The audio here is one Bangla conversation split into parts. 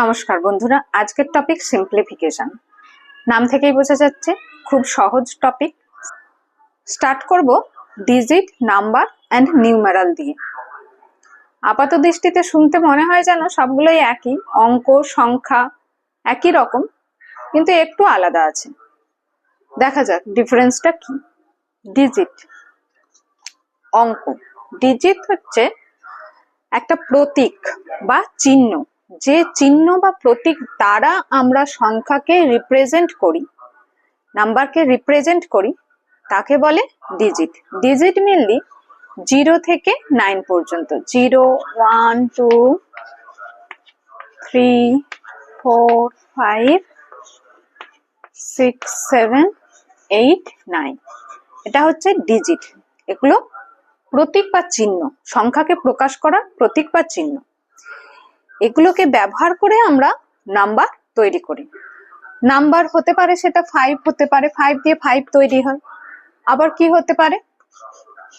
নমস্কার বন্ধুরা, আজকের টপিক সিম্পলিফিকেশন নাম থেকেই বোঝা যাচ্ছে, খুব সহজ টপিক স্টার্ট করব ডিজিট নাম্বার অ্যান্ড নিউমারাল দিয়ে। আপাত দৃষ্টিতে শুনতে মনে হয় যেন সবগুলোই একই, অঙ্ক, সংখ্যা, একই রকম, কিন্তু একটু আলাদা আছে। দেখা যাক ডিফারেন্সটা কি? ডিজিট অঙ্ক। ডিজিট হচ্ছে একটা প্রতীক বা চিহ্ন। যে চিহ্ন বা প্রতীক দ্বারা আমরা সংখ্যাকে রিপ্রেজেন্ট করি, নাম্বারকে রিপ্রেজেন্ট করি, তাকে বলে ডিজিট ডিজিট মেনলি জিরো থেকে নাইন পর্যন্ত। Zero one two three four five six seven eight nine এটা হচ্ছে ডিজিট এগুলো প্রতীক বা চিহ্ন। সংখ্যাকে প্রকাশ করার প্রতীক বা চিহ্ন। এগুলোকে ব্যবহার করে আমরা নাম্বার তৈরি করি। নাম্বার হতে পারে সেটা ফাইভ হতে পারে ফাইভ দিয়ে ফাইভ তৈরি হয়। আবার কি হতে পারে?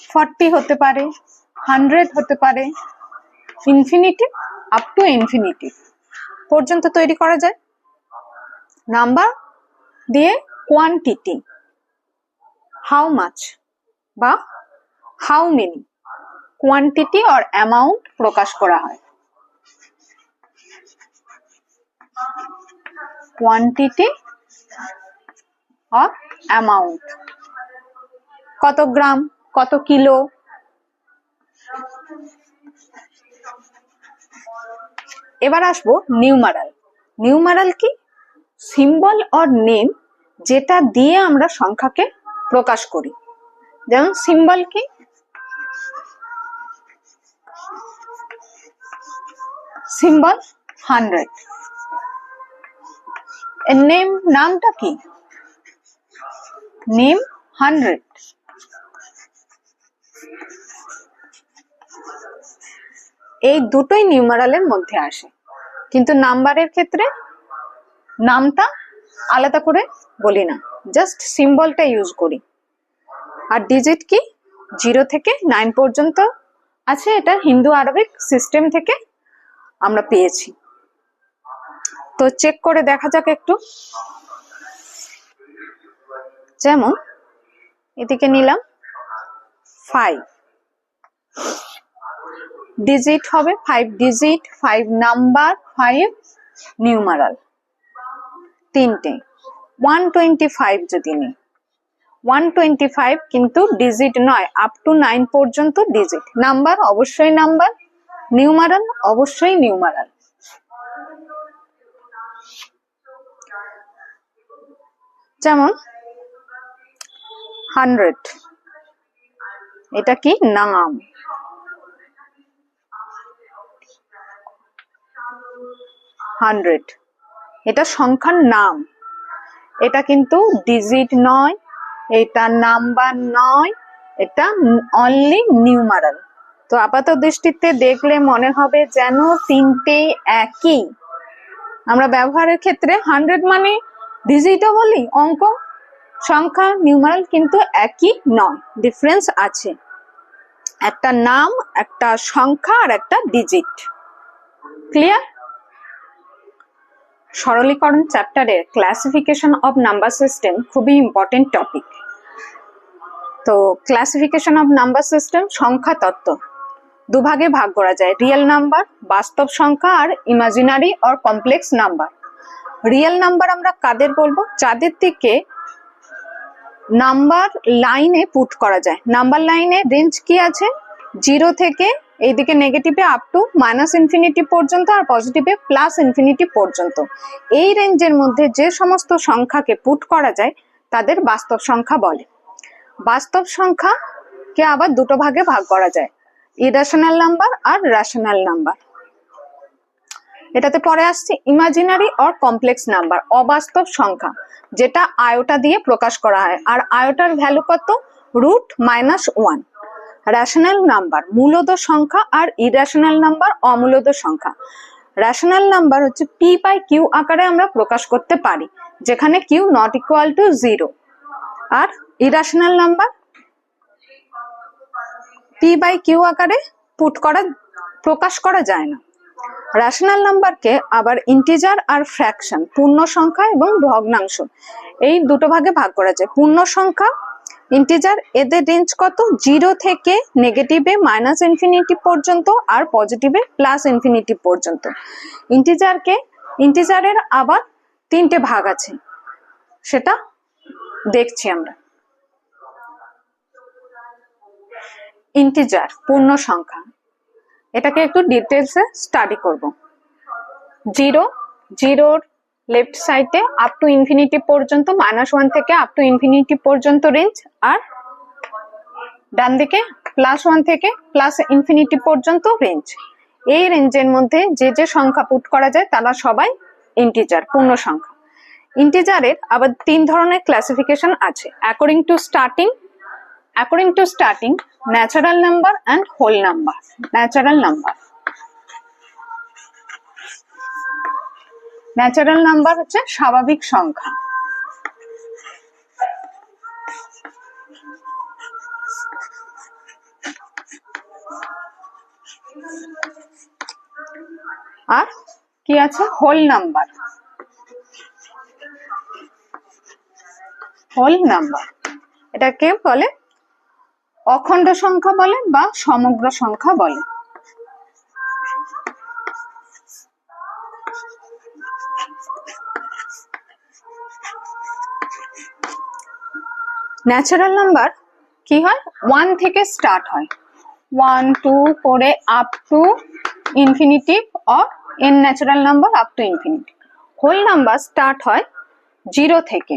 ফর্টি হতে পারে হান্ড্রেড হতে পারে ইনফিনিটি আপ টু ইনফিনিটি পর্যন্ত তৈরি করা যায়। নাম্বার দিয়ে কোয়ান্টিটি হাউ মাচ বা how many quantity or amount প্রকাশ করা হয়। কোয়ান্টিটি অফ অ্যামাউন্ট কত গ্রাম, কত কিলো? এবার আসব নিউমারাল নিউমারাল কি? সিম্বল অর নেম যেটা দিয়ে আমরা সংখ্যাকে প্রকাশ করি। যেমন সিম্বল কি? সিম্বল হান্ড্রেড এর নেম নামটা কি নেম হান্ড্রেড এই দুটোই নিউমারালের মধ্যে আসে। কিন্তু নাম্বারের ক্ষেত্রে নামটা আলাদা করে বলি না। জাস্ট সিম্বলটা ইউজ করি। আর ডিজিট কি? জিরো থেকে নাইন পর্যন্ত আছে। এটা হিন্দু আরবিক সিস্টেম থেকে আমরা পেয়েছি। তো চেক করে দেখা যাক একটু। যেমন, এদিকে নিলাম ফাইভ ডিজিট হবে five digit five number five numeral তিনটে। ওয়ান টোয়েন্টি ফাইভ যদি নিই। ওয়ান টোয়েন্টি ফাইভ কিন্তু ডিজিট নয় আপ টু নাইন পর্যন্ত ডিজিট নাম্বার অবশ্যই নাম্বার নিউমারাল অবশ্যই নিউমারাল যেমন হান্ড্রেড। এটা কি? নাম। হান্ড্রেড। এটা সংখ্যার নাম। এটা কিন্তু ডিজিট নয়, এটা নাম্বার নয়, এটা অনলি নিউমারাল তো আপাত দৃষ্টিতে দেখলে মনে হবে যেন তিনটে একই। আমরা ব্যবহারের ক্ষেত্রে হান্ড্রেড মানে ডিজিটও বলি, অঙ্ক, সংখ্যা নিউমারাল কিন্তু একই নয় ডিফারেন্স আছে। একটা নাম, একটা সংখ্যা আর একটা ডিজিট ক্লিয়ার সরলীকরণ চ্যাপ্টারের ক্লাসিফিকেশন অফ নাম্বার সিস্টেম খুবই ইম্পর্টেন্ট টপিক তো ক্লাসিফিকেশন অফ নাম্বার সিস্টেম সংখ্যা তত্ত্ব। দুভাগে ভাগ করা যায় রিয়েল নাম্বার বাস্তব সংখ্যা আর imaginary or complex number real number আমরা কাদের বলব? যাদের দিকে নাম্বার লাইনে পুট করা যায়। নাম্বার লাইনে রেঞ্জ কি আছে? জিরো থেকে এইদিকে নেগেটিভে আপ টু মাইনাস ইনফিনিটি পর্যন্ত আর পজিটিভে প্লাস ইনফিনিটি পর্যন্ত। এই রেঞ্জের মধ্যে যে সমস্ত সংখ্যাকে পুট করা যায়, তাদের বাস্তব সংখ্যা বলে। বাস্তব সংখ্যাকে আবার দুটো ভাগে ভাগ করা যায়। ইরেশনাল নাম্বার আর রেশনাল নাম্বার এটাতে পরে আসছে ইমাজিনারি অর কমপ্লেক্স নাম্বার অবাস্তব সংখ্যা, যেটা আয়োটা দিয়ে প্রকাশ করা হয়। আর আয়োটার ভ্যালু কত? Root minus one rational number মূলদ সংখ্যা আর ইরেশনাল নাম্বার অমূলদ সংখ্যা। রেশনাল নাম্বার হচ্ছে পি বাই কিউ আকারে আমরা প্রকাশ করতে পারি, যেখানে Q not equal to zero R irrational number P by Q আকারে পুট করা, প্রকাশ করা যায় না। রেশনাল নাম্বারকে আবার ইন্টিজার আর ফ্র্যাকশন পূর্ণ সংখ্যা এবং ভগ্নাংশ। এই দুটো ভাগে ভাগ করা যায়। পূর্ণ সংখ্যা ইন্টিজার এদের রেঞ্জ কত? জিরো থেকে নেগেটিভে মাইনাস ইনফিনিটি পর্যন্ত আর পজিটিভে প্লাস ইনফিনিটি পর্যন্ত। ইন্টিজারকে ইন্টিজারের আবার তিনটে ভাগ আছে। সেটা দেখছি আমরা। ইন্টিজার পূর্ণ সংখ্যা। এটাকে একটু ডিটেলসে স্টাডি করব। জিরো জিরোর লেফট সাইডে আপ টু ইনফিনিটি পর্যন্ত মাইনাস ওয়ান থেকে আপ টু ইনফিনিটি পর্যন্ত রেঞ্জ আর ডান দিকে প্লাস ওয়ান থেকে প্লাস ইনফিনিটি পর্যন্ত রেঞ্জ এই রেঞ্জের মধ্যে যে যে সংখ্যা পুট করা যায়, তারা সবাই ইন্টিজার পূর্ণ সংখ্যা। ইন্টিজারের আবার তিন ধরনের ক্লাসিফিকেশন আছে। According to starting according to starting natural number and whole number natural number natural number হচ্ছে স্বাভাবিক সংখ্যা। আর কি আছে? হোল নাম্বার হোল নাম্বার এটাকে বলে অখণ্ড সংখ্যা বলে বা সমগ্র সংখ্যা বলে। ন্যাচারাল নাম্বার কি হয়? ওয়ান থেকে স্টার্ট হয়। ওয়ান টু করে up to infinitive or N natural number up to infinitive whole number start হয় জিরো থেকে।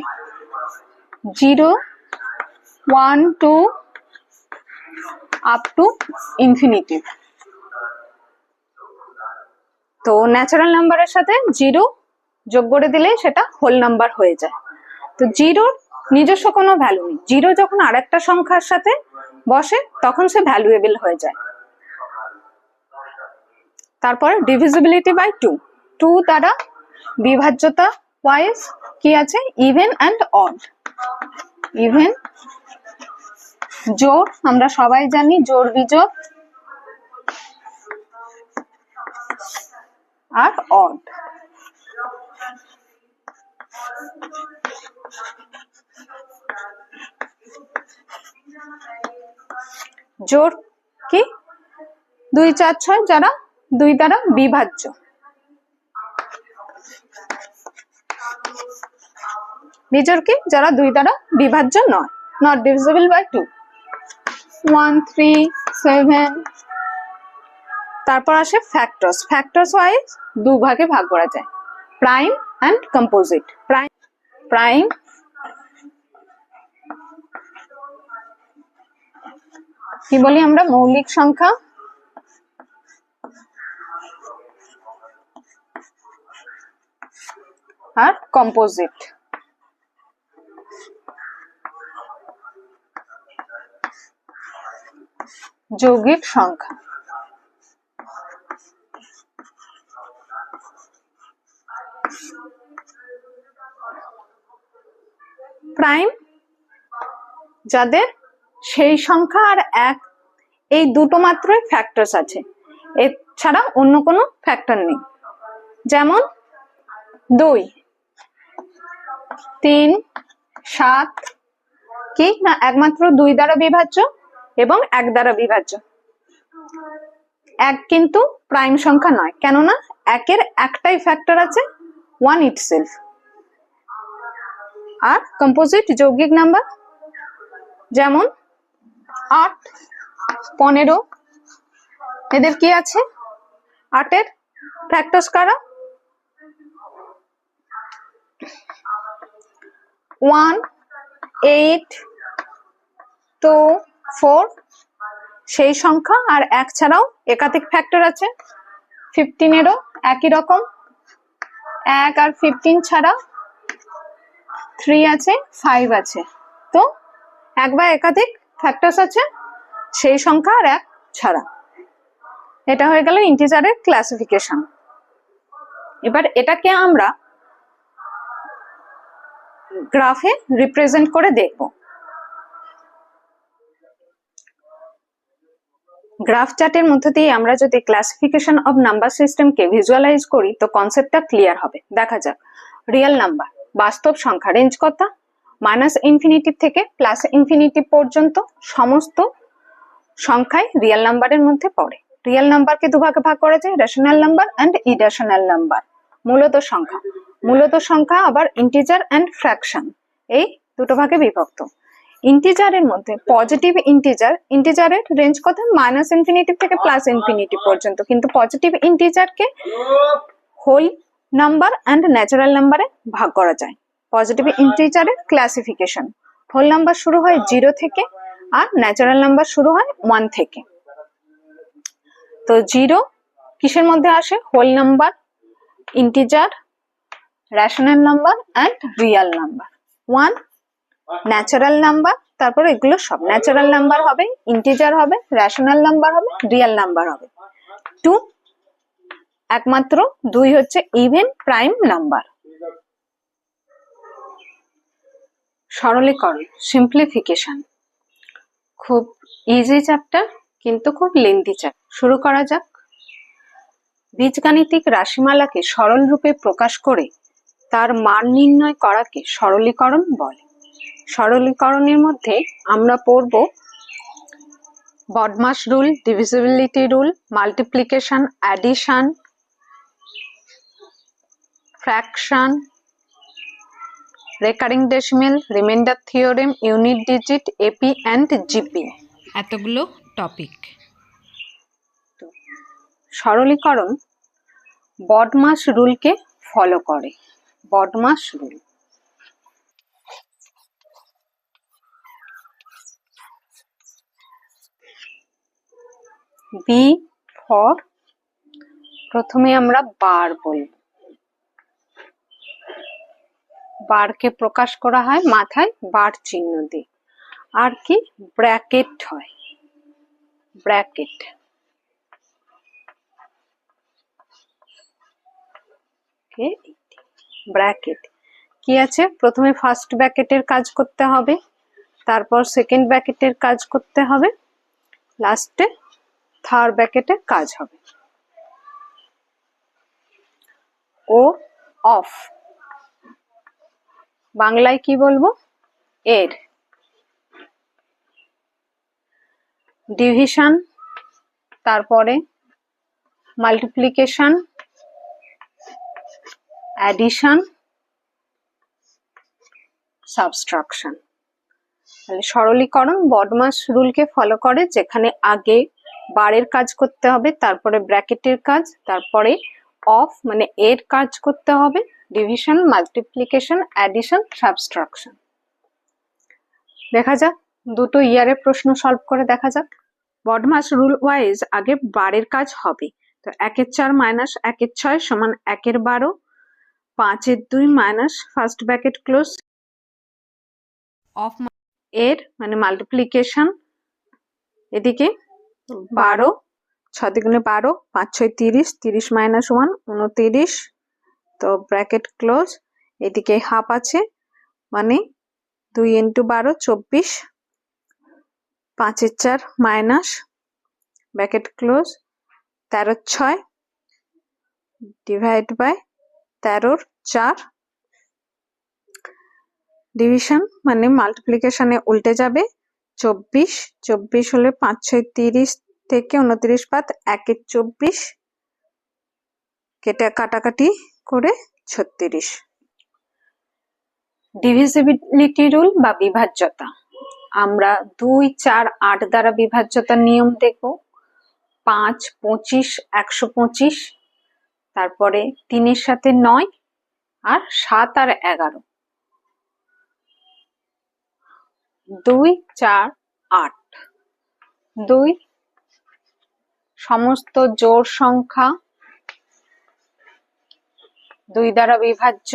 Zero one two up to infinitive তো ন্যাচারাল নাম্বারের সাথে জিরো যোগ করে দিলে সেটা হোল নাম্বার হয়ে যায়। তো জিরোর নিজস্ব কোনো ভ্যালু নেই। জিরো যখন আরেকটা সংখ্যার সাথে বসে, তখন সে ভ্যালুয়েবল হয়ে যায়। তারপর ডিভিজিবিলিটি বাই টু টু দ্বারা বিভাজ্যতা ওয়াইজ কি আছে? ইভেন অ্যান্ড অড ইভেন জোর, আমরা সবাই জানি জোর বিজোর আর অড। জোর কি? দুই, চার, ছয় যারা, দুই দ্বারা বিভাজ্য। বিজোর কি? যারা দুই দ্বারা বিভাজ্য নয়। Not divisible by two one three seven তারপর আসে ফ্যাক্টরস ফ্যাক্টরস ওয়াইজ দু ভাগে ভাগ করা যায়। Prime and composite prime prime কি বলি আমরা? মৌলিক সংখ্যা। আর কম্পোজিট যৌগিক সংখ্যা। প্রাইম, যাদের সেই সংখ্যা আর এক, এই দুটো মাত্রই ফ্যাক্টরস আছে। এছাড়া অন্য কোনো ফ্যাক্টর নেই। যেমন দুই, তিন, সাত, কি? না, একমাত্র দুই দ্বারা বিভাজ্য? এবং এক দ্বারা বিভাজ্য। এক কিন্তু প্রাইম সংখ্যা নয়। কেননা একের একটাই ফ্যাক্টর আছে ওয়ান ইট সেলফ আর কম্পোজিট যৌগিক নাম্বার যেমন আট, পনেরো, এদের কি আছে? আটের ফ্যাক্টরস কারা? ওয়ান এইট টু ফোর সেই সংখ্যা আর এক ছাড়াও একাধিক ফ্যাক্টর আছে। ফিফটিনেরও একই রকম। এক আর ফিফটিন ছাড়া থ্রি আছে ফাইভ আছে। তো এক বা একাধিক ফ্যাক্টরস আছে, সেই সংখ্যা আর এক ছাড়া। এটা হয়ে গেল ইন্টিজারের ক্লাসিফিকেশন এবার এটাকে আমরা গ্রাফে রিপ্রেজেন্ট করে দেখব। গ্রাফ চার্টের মধ্যে দিয়ে আমরা যদি ক্লাসিফিকেশন অফ নাম্বার সিস্টেমকে ভিজুয়ালাইজ করি, তো কনসেপ্টটা ক্লিয়ার হবে। দেখা যাক। রিয়েল নাম্বার বাস্তব সংখ্যা রেঞ্জ কত? মাইনাস ইনফিনিটিভ থেকে প্লাস ইনফিনিটিভ পর্যন্ত সমস্ত সংখ্যাই রিয়েল নাম্বারের মধ্যে পড়ে। রিয়েল নাম্বারকে দুভাগে ভাগ করা যায় rational number and irrational number মূলত সংখ্যা। মূলত সংখ্যা আবার ইন্টিজার অ্যান্ড ফ্র্যাকশন এই দুটো ভাগে বিভক্ত। ইন্টিজারের মধ্যে পজিটিভ ইন্টিজার ইন্টিজারের রেঞ্জ কত? মাইনাস ইনফিনিটি থেকে প্লাস ইনফিনিটি পর্যন্ত। কিন্তু পজিটিভ ইন্টিজারকে হোল নাম্বার অ্যান্ড ন্যাচারাল নাম্বারে ভাগ করা যায়। পজিটিভ ইন্টিজারের ক্লাসিফিকেশন হোল নাম্বার শুরু হয় জিরো থেকে আর ন্যাচারাল নাম্বার শুরু হয় ওয়ান থেকে। তো জিরো কিসের মধ্যে আসে? Whole number integer rational number and real number one natural number তারপর এগুলো সব ন্যাচারাল নাম্বার হবে ইন্টিজার হবে রেশনাল নাম্বার হবে রিয়েল নাম্বার হবে। টু একমাত্র, দুই হচ্ছে ইভেন প্রাইম নাম্বার সরলীকরণ সিম্পলিফিকেশন খুব ইজি চ্যাপ্টার কিন্তু খুব লেন্দি চ্যাপ্টার শুরু করা যাক। বীজগাণিতিক রাশিমালাকে সরল রূপে প্রকাশ করে তার মান নির্ণয় করাকে সরলীকরণ বলে। সরলীকরণের মধ্যে আমরা পড়ব BODMAS rule divisibility rule multiplication addition fraction recurring decimal remainder theorem unit digit AP and GP এতগুলো টপিক সরলীকরণ বডমাস রুলকে ফলো করে। BODMAS rule. বি ফর প্রথমে আমরা বার বলব বারকে প্রকাশ করা হয় মাথায়, বার চিহ্ন দিয়ে। আর কি? ব্র্যাকেট হয়। ব্র্যাকেট। ব্র্যাকেট। কি আছে? প্রথমে ফার্স্ট ব্র্যাকেটের কাজ করতে হবে, তারপর সেকেন্ড ব্র্যাকেটের কাজ করতে হবে, লাস্টে থার্ড ব্র্যাকেটের কাজ হবে। ও অফ বাংলায় কি বলব? এর। ডিভিশন তারপরে মাল্টিপ্লিকেশন অ্যাডিশন সাবস্ট্রাকশন তাহলে সরলীকরণ বডমাস রুলকে ফলো করে যেখানে আগে বারের কাজ করতে হবে, তারপরে ব্র্যাকেটের কাজ, তারপরে অফ মানে এর কাজ করতে হবে, ডিভিশন, মাল্টিপ্লিকেশন, অ্যাডিশন, সাবস্ট্রাকশন। দেখা যাক, দুটো ইয়ারের প্রশ্ন সলভ করে দেখা যাক। বডমাস রুল ওয়াইজ আগে বারের কাজ হবে। তো একের চার মাইনাস একের ছয় সমান একের বারো, পাঁচের দুই minus first bracket close. Of এর মানে মাল্টিপ্লিকেশন। এদিকে বারো ছ দ্বিগুণে বারো, পাঁচ ছয় তিরিশ তিরিশ মাইনাস ওয়ান উনতিরিশ, তো ব্র্যাকেট ক্লোজ এদিকে হাফ আছে মানে দুই ইন্টু বারো, চব্বিশ পাঁচের চার মাইনাস ব্র্যাকেট ক্লোজ তেরো ছয় ডিভাইড বাই তেরোর চার ডিভিশন মানে মাল্টিপ্লিকেশনে উল্টে যাবে চব্বিশ চব্বিশ হলে পাঁচ, ছয়, তিরিশ থেকে উনত্রিশ পাত একের চব্বিশ কেটে কাটাকাটি করে ছত্রিশ। ডিভিজিবিলিটি রুল বা বিভাজ্যতা। আমরা দুই, চার, আট দ্বারা বিভাজ্যতার নিয়ম দেখব। পাঁচ, পঁচিশ, একশো পঁচিশ, তারপরে তিনের সাথে নয় আর সাত আর এগারো। দুই চার আট। দুই সমস্ত জোর সংখ্যা। দুই দ্বারা বিভাজ্য।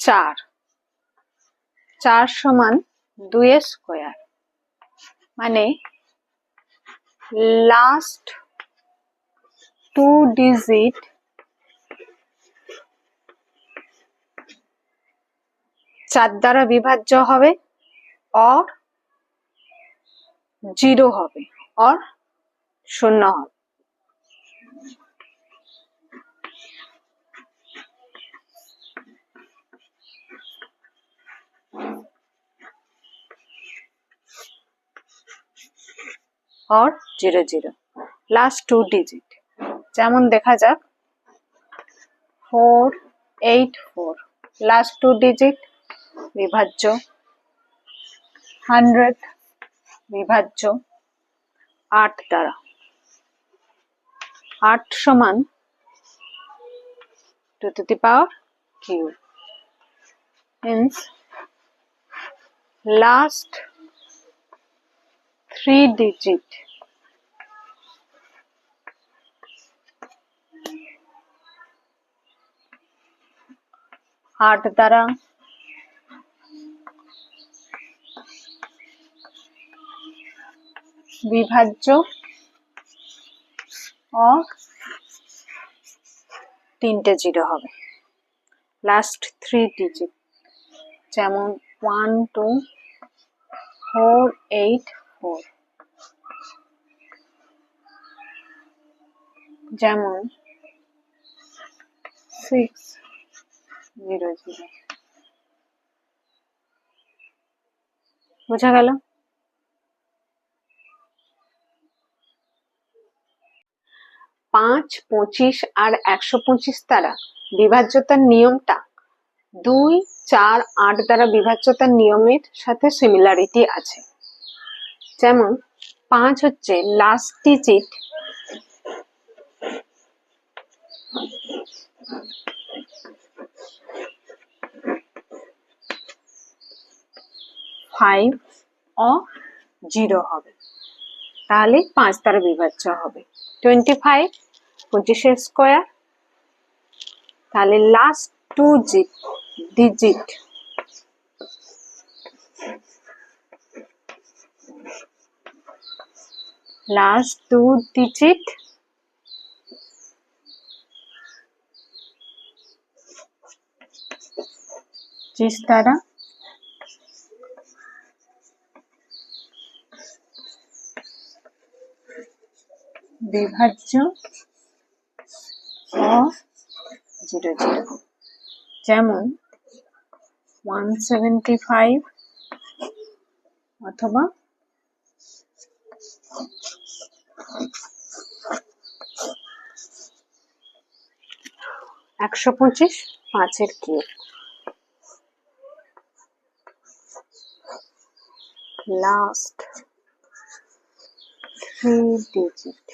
চার। চার সমান দুই স্কোয়ার। মানে last two digit চার দ্বারা বিভাজ্য হবে অর জিরো হবে অর শূন্য হবে Thank you. Or zero zero last two digit যেমন দেখা যাক four eight four last two digit বিভাজ্য হান্ড্রেড বিভাজ্য, আট দ্বারা, আট সমান two to the power Q means last three digit আট দ্বারা। বিভাজ্য। ও তিনটে জিরো হবে। লাস্ট থ্রি ডিজিট যেমন ওয়ান টু ফোর এইট যেমন সিক্স জিরো জিরো বোঝা গেল? পাঁচ, পঁচিশ আর একশো পঁচিশ দ্বারা বিভাজ্যতার নিয়মটা দুই, চার, আট দ্বারা বিভাজ্যতার নিয়মের সাথে সিমিলারিটি আছে। যেমন পাঁচ হচ্ছে লাস্ট ডিজিট ফাইভ ও জিরো হবে। তাহলে পাঁচ দ্বারা বিভাজ্য হবে। টোয়েন্টি ফাইভ পঁচিশের স্কোয়ার তাহলে last two digit last two digit পঁচিশ দ্বারা বিভাজ্য ও জিরো জিরো যেমন ওয়ান সেভেন্টি ফাইভ অথবা একশো পঁচিশ পাঁচের কিউব। লাস্ট থ্রি ডিজিট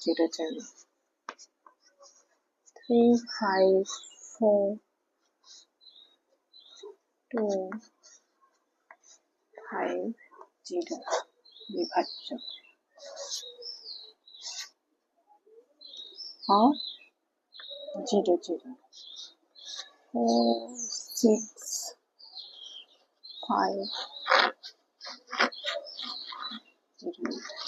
অথবা zero zero three five four two five zero বিভাজ্য ও zero zero four six five zero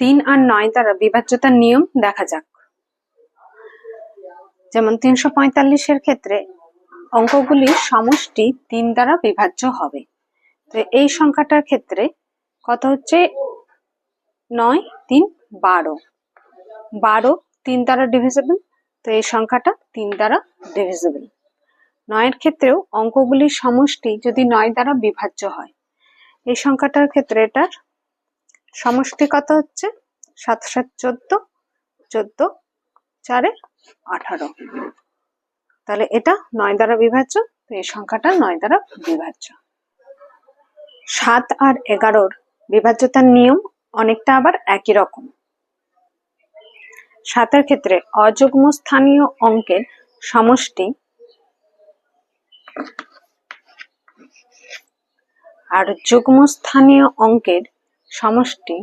তিন আর নয় দ্বারা বিভাজ্যতার নিয়ম দেখা যাক। যেমন তিনশো পঁয়তাল্লিশের ক্ষেত্রে অঙ্কগুলির সমষ্টি তিন দ্বারা বিভাজ্য হবে। তো এই সংখ্যাটার ক্ষেত্রে কত হচ্ছে? নয়, তিন, বারো। বারো তিন দ্বারা ডিভিজিবল তো এই সংখ্যাটা তিন দ্বারা ডিভিজিবল নয়ের ক্ষেত্রেও অঙ্কগুলির সমষ্টি যদি নয় দ্বারা বিভাজ্য হয়, এই সংখ্যাটার ক্ষেত্রে এটার সমষ্টি কত হচ্ছে সাত সাত, চোদ্দ চোদ্দ, চারে আঠারো। তাহলে এটা নয় দ্বারা বিভাজ্য, তো এই সংখ্যাটা নয় দ্বারা বিভাজ্য। সাত আর এগারোর বিভাজ্যতার নিয়ম অনেকটা আবার একই রকম। সাতের ক্ষেত্রে অযুগ্ম স্থানীয় অঙ্কের সমষ্টি আর যুগ্ম স্থানীয় অঙ্কের সমষ্টি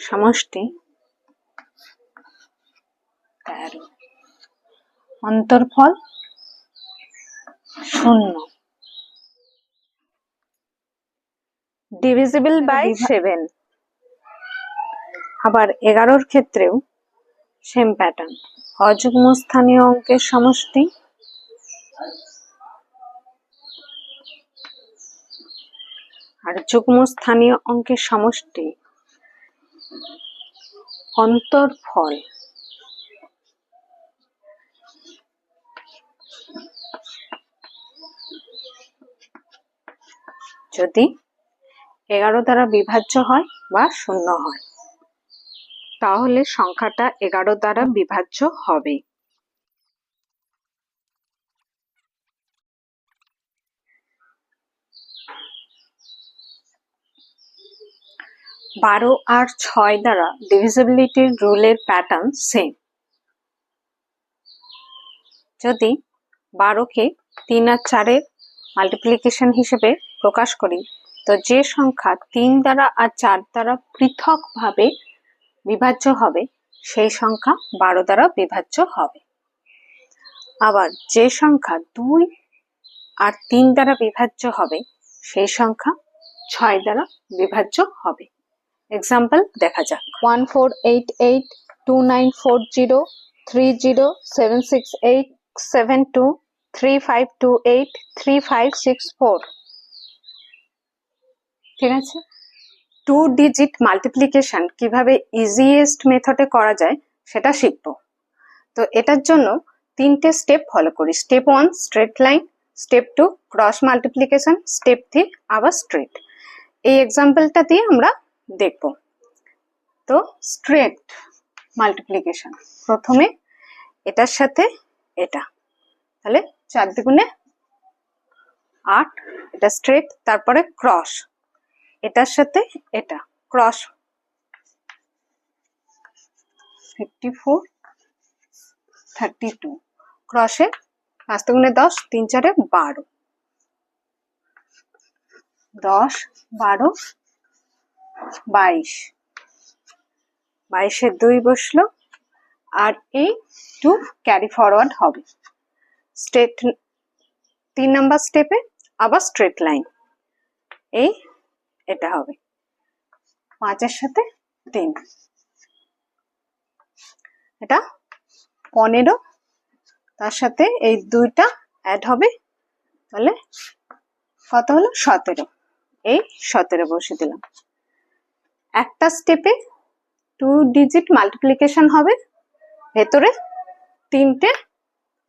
সমষ্টি তেরো। অন্তর্ফল শূন্য। ডিভিজিবল বাই সেভেন আবার এগারোর ক্ষেত্রেও সেম প্যাটার্ন অযুগ্ম স্থানীয় অঙ্কের সমষ্টি। আর যুগ্ম স্থানীয় অঙ্কের সমষ্টি। অন্তর্ফল। যদি এগারো দ্বারা বিভাজ্য হয় বা শূন্য হয়, তাহলে সংখ্যাটা এগারো দ্বারা বিভাজ্য হবে। বারো আর ছয় দ্বারা ডিভিজিবিলিটির রুলের প্যাটার্ন সেম যদি বারোকে তিন আর চারের মাল্টিপ্লিকেশন হিসেবে প্রকাশ করি, তো যে সংখ্যা তিন দ্বারা আর চার দ্বারা পৃথকভাবে বিভাজ্য হবে, সেই সংখ্যা বারো দ্বারা বিভাজ্য হবে। আবার যে সংখ্যা দুই আর তিন দ্বারা বিভাজ্য হবে, সেই সংখ্যা ছয় দ্বারা বিভাজ্য হবে। এক্সাম্পল দেখা যাক। One four eight eight, two nine four zero, three zero, seven six eight, seven two three five two eight three five six four ঠিক আছে? টু ডিজিট মাল্টিপ্লিকেশন কীভাবে ইজিয়েস্ট মেথডে করা যায়, সেটা শিখব। তো এটার জন্য তিনটে স্টেপ ফলো করি। Step one straight line step two cross multiplication step three আবার স্ট্রেট এই এক্সাম্পলটা দিয়ে আমরা দেখব। তো স্ট্রেট মাল্টিপ্লিকেশন প্রথমে এটার সাথে এটা। তাহলে চার দ্বিগুণে আট, এটা স্ট্রেট তারপরে ক্রস এটার সাথে এটা cross fifty four thirty two ক্রসে পাঁচ দুগুণে দশ, তিন চারে বারো, দশ, বারো, বাইশ বাইশের দুই বসল, আর এই টু ক্যারি ফরওয়ার্ড হবে। স্ট্রেট তিন নাম্বার স্টেপে আবার স্ট্রেট লাইন এই, এটা হবে। পাঁচের সাথে তিন। এটা পনেরো। তার সাথে এই দুইটা অ্যাড হবে। তাহলে কত হলো? সতেরো। এই সতেরো বসে দিলাম। একটা স্টেপে টু ডিজিট মাল্টিপ্লিকেশন হবে। ভেতরে তিনটে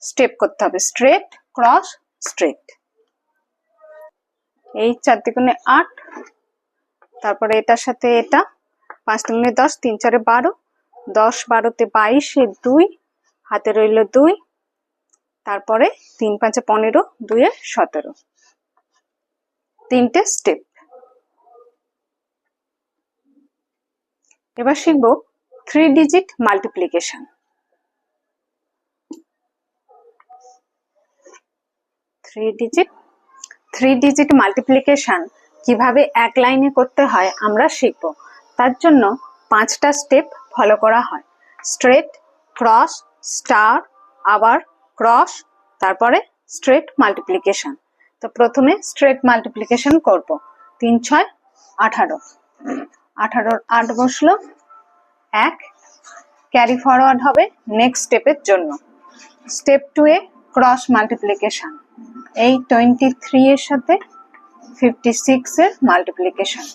স্টেপ করতে হবে। Straight, cross, straight. এই চার দিগুণে আট, তারপরে এটার সাথে এটা, পাঁচ দুগুণে দশ, তিন চারে বারো, দশ বারোতে বাইশ দুই, হাতে রইল দুই, তারপরে তিন পাঁচে পনেরো, দুইয়ে সতেরো। তিনটে স্টেপ। এবার শিখব three digit multiplication. Three digit three digit multiplication কীভাবে এক লাইনে করতে হয় আমরা শিখব। তার জন্য পাঁচটা স্টেপ ফলো করা হয়। স্ট্রেট ক্রস স্টার আবার ক্রস তারপরে স্ট্রেট মাল্টিপ্লিকেশন তো প্রথমে স্ট্রেট মাল্টিপ্লিকেশন করব। তিন, ছয়, আঠারো। আঠারোর আট বসল, এক। ক্যারি ফরওয়ার্ড হবে নেক্সট স্টেপের জন্য। স্টেপ টু এ ক্রস মাল্টিপ্লিকেশন এই টোয়েন্টি থ্রি এর সাথে ফিফটি সিক্স এর মাল্টিপ্লিকেশন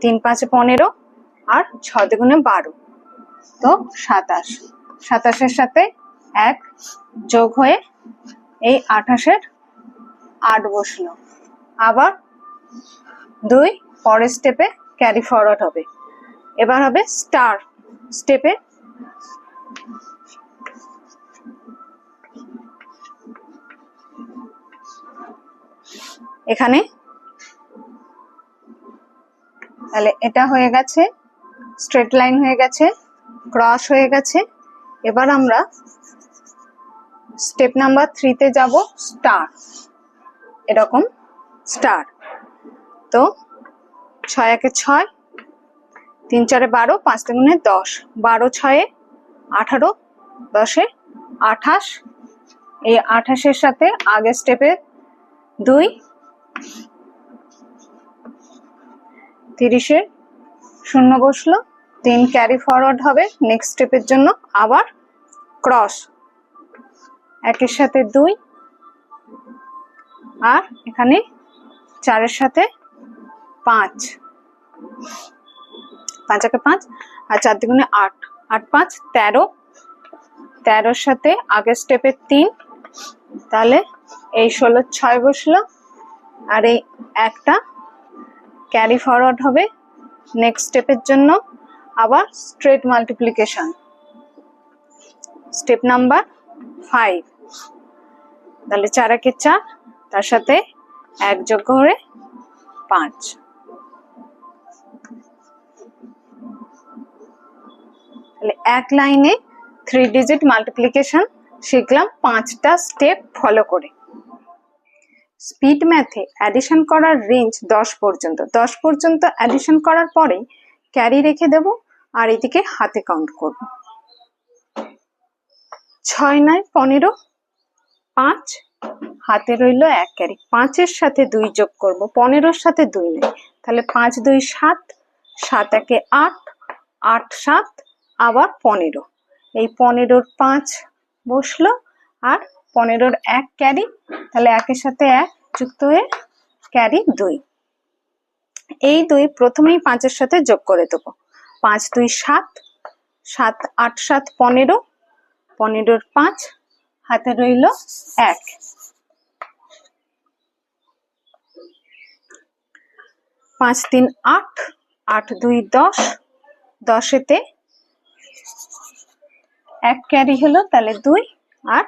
তিন পাঁচে পনেরো আর ছ দুগুণে বারো। তো সাতাশ। সাতাশের সাথে এক যোগ হয়ে এই আঠাশের আট বসল। আবার দুই পরের স্টেপে ক্যারি ফরওয়ার্ড হবে। এবার হবে স্টার স্টেপে এখানে। তাহলে এটা হয়ে গেছে স্ট্রেট লাইন হয়ে গেছে ক্রস হয়ে গেছে। এবার আমরা স্টেপ নাম্বার থ্রিতে যাব স্টার এরকম স্টার তো ছয় একে ছয়, তিন চারে বারো, পাঁচ তিনে দশ। বারো ছয়ে আঠারো, দশে আঠাশ। এই আঠাশের সাথে আগের স্টেপে দুই তিরিশে শূন্য বসল। তিন ক্যারি ফরওয়ার্ড হবে নেক্সট স্টেপের জন্য। আবার ক্রস একের সাথে দুই। আর এখানে চারের সাথে পাঁচ। পাঁচ একে পাঁচ। আর চার দ্বিগুণে আট। আট পাঁচ, তেরো। তেরোর সাথে আগের স্টেপের তিন। তাহলে এই ষোলো ছয় বসল। আর এই একটা ক্যারি ফরওয়ার্ড হবে নেক্সট স্টেপের জন্য আবার straight multiplication step number five তাহলে চার একে চার, তার সাথে এক যোগ করে পাঁচ। তাহলে এক লাইনে থ্রি ডিজিট মাল্টিপ্লিকেশন শিখলাম, পাঁচটা স্টেপ ফলো করে। স্পিড ম্যাথে অ্যাডিশন করার রেঞ্জ দশ পর্যন্ত। দশ পর্যন্ত অ্যাডিশন করার পরে ক্যারি রেখে দেব আর এদিকে হাতে কাউন্ট করব। ছয় নয় পনেরো পাঁচ, হাতে রইল এক ক্যারি পাঁচের সাথে দুই যোগ করব, পনেরোর সাথে দুই নেই। তাহলে পাঁচ, দুই, সাত সাত, একে আট আট, সাত, আবার পনেরো। এই পনেরোর পাঁচ বসল আর পনেরোর এক ক্যারি, তাহলে একের সাথে এক যুক্ত হয়ে ক্যারি দুই। এই দুই প্রথমেই পাঁচের সাথে যোগ করে দেবো। পাঁচ, দুই, সাত সাত, আট, সাত, পনেরো, পনেরোর পাঁচ, হাতে রইল এক। পাঁচ, তিন, আট আট, দুই, দশ, দশেতে এক ক্যারি হলো, তাহলে দুই আর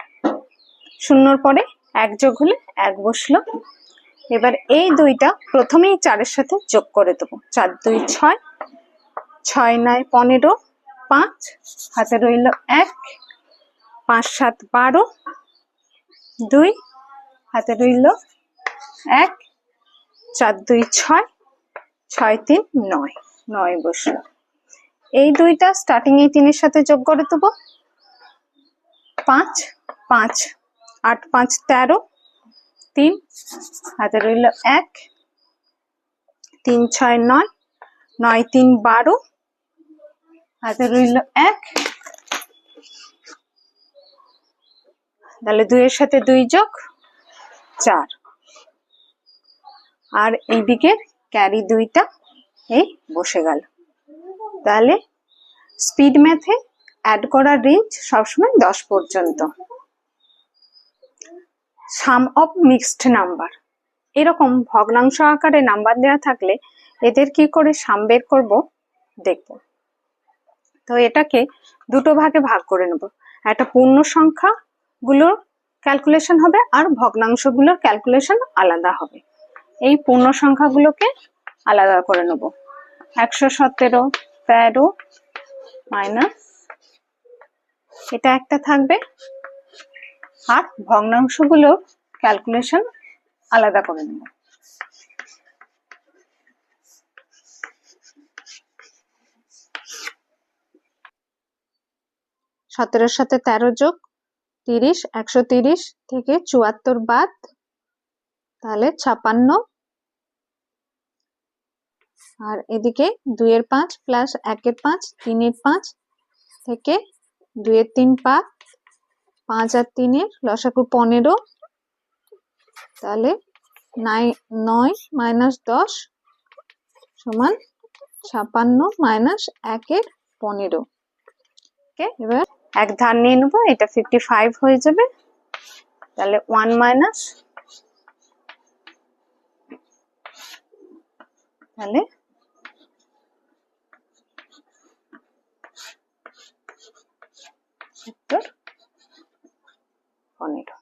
শূন্যর পরে এক যোগ হলে এক বসল। এবার এই দুইটা প্রথমেই চারের সাথে যোগ করে দেবো। চার, দুই, ছয়। ছয় নয়, পনেরো, পাঁচ। হাতে রইল এক। পাঁচ, সাত, বারো। দুই। হাতে রইল এক। চার, দুই, ছয়। ছয়, তিন, নয়। নয় বসল। এই দুইটা স্টার্টিং এই তিনের সাথে যোগ করে দেবো। পাঁচ পাঁচ আট, পাঁচ, তেরো, তিন, হাতে রইল এক, তিন, ছয়, নয় নয়, তিন, বারো, হাতে রইল এক, তাহলে দুইয়ের সাথে দুই যোগ চার। আর এই দিকের ক্যারি দুইটা এই বসে গেল। তাহলে স্পিড ম্যাথে অ্যাড করার রেঞ্জ সবসময় দশ পর্যন্ত। সাম অফ মিক্সড নাম্বার এরকম ভগ্নাংশ আকারে নাম্বার দেওয়া থাকলে এদের কি করে সাম বের করব? দেখব। তো এটাকে দুটো ভাগে ভাগ করে নেব। একটা পূর্ণ সংখ্যা গুলোর ক্যালকুলেশন হবে আর ভগ্নাংশগুলোর ক্যালকুলেশন আলাদা হবে। এই পূর্ণ সংখ্যাগুলোকে আলাদা করে নেব। একশো সতেরো, তেরো, মাইনাস, এটা একটা থাকবে আর ভগ্নাংশগুলোর ক্যালকুলেশন আলাদা করে নেব। সতেরোর সাথে তেরো যোগ তিরিশ, একশো তিরিশ থেকে চুয়াত্তর বাদ, তাহলে ছাপান্ন। আর এদিকে দুইয়ের পাঁচ প্লাস একের পাঁচ, তিনের পাঁচ থেকে দুইয়ের তিন পাঁচ। পাঁচ আর তিনের, লসাগু পনেরো। তাহলে নাই, নয় মাইনাস দশ সমান ছাপান্ন মাইনাস একের পনেরো। এবার এক ধার নিয়ে নেব, এটা ফিফটি ফাইভ হয়ে যাবে। তাহলে ওয়ান মাইনাস তাহলে উত্তর পনেরো